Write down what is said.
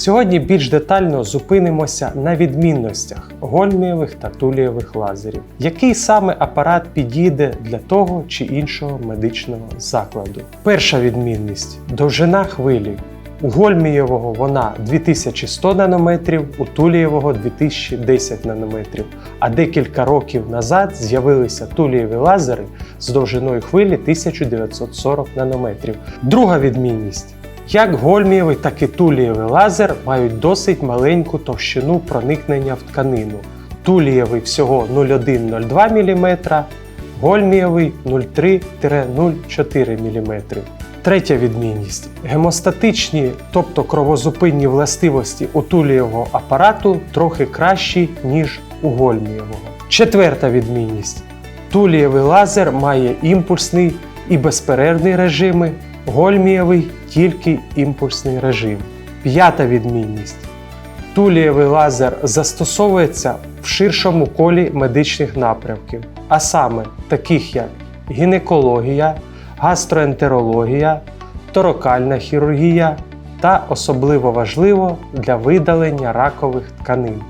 Сьогодні більш детально зупинимося на відмінностях гольмієвих та тулієвих лазерів. Який саме апарат підійде для того чи іншого медичного закладу? Перша відмінність довжина хвилі. У гольмієвого вона 2100 нанометрів, у тулієвого 2010 нанометрів. А декілька років назад з'явилися тулієві лазери з довжиною хвилі 1940 нанометрів. Друга відмінність. Як гольмієвий, так і тулієвий лазер мають досить маленьку товщину проникнення в тканину. Тулієвий всього 0,1-0,2 мм, гольмієвий 0,3-0,4 мм. Третя відмінність: гемостатичні, тобто кровозупинні властивості у тулієвого апарату трохи кращі, ніж у гольмієвого. Четверта відмінність: тулієвий лазер має імпульсний і безперервний режими, гольмієвий тільки імпульсний режим. П'ята відмінність: тулієвий лазер застосовується в ширшому колі медичних напрямків, а саме таких як гінекологія, гастроентерологія, торакальна хірургія та особливо важливо для видалення ракових тканин.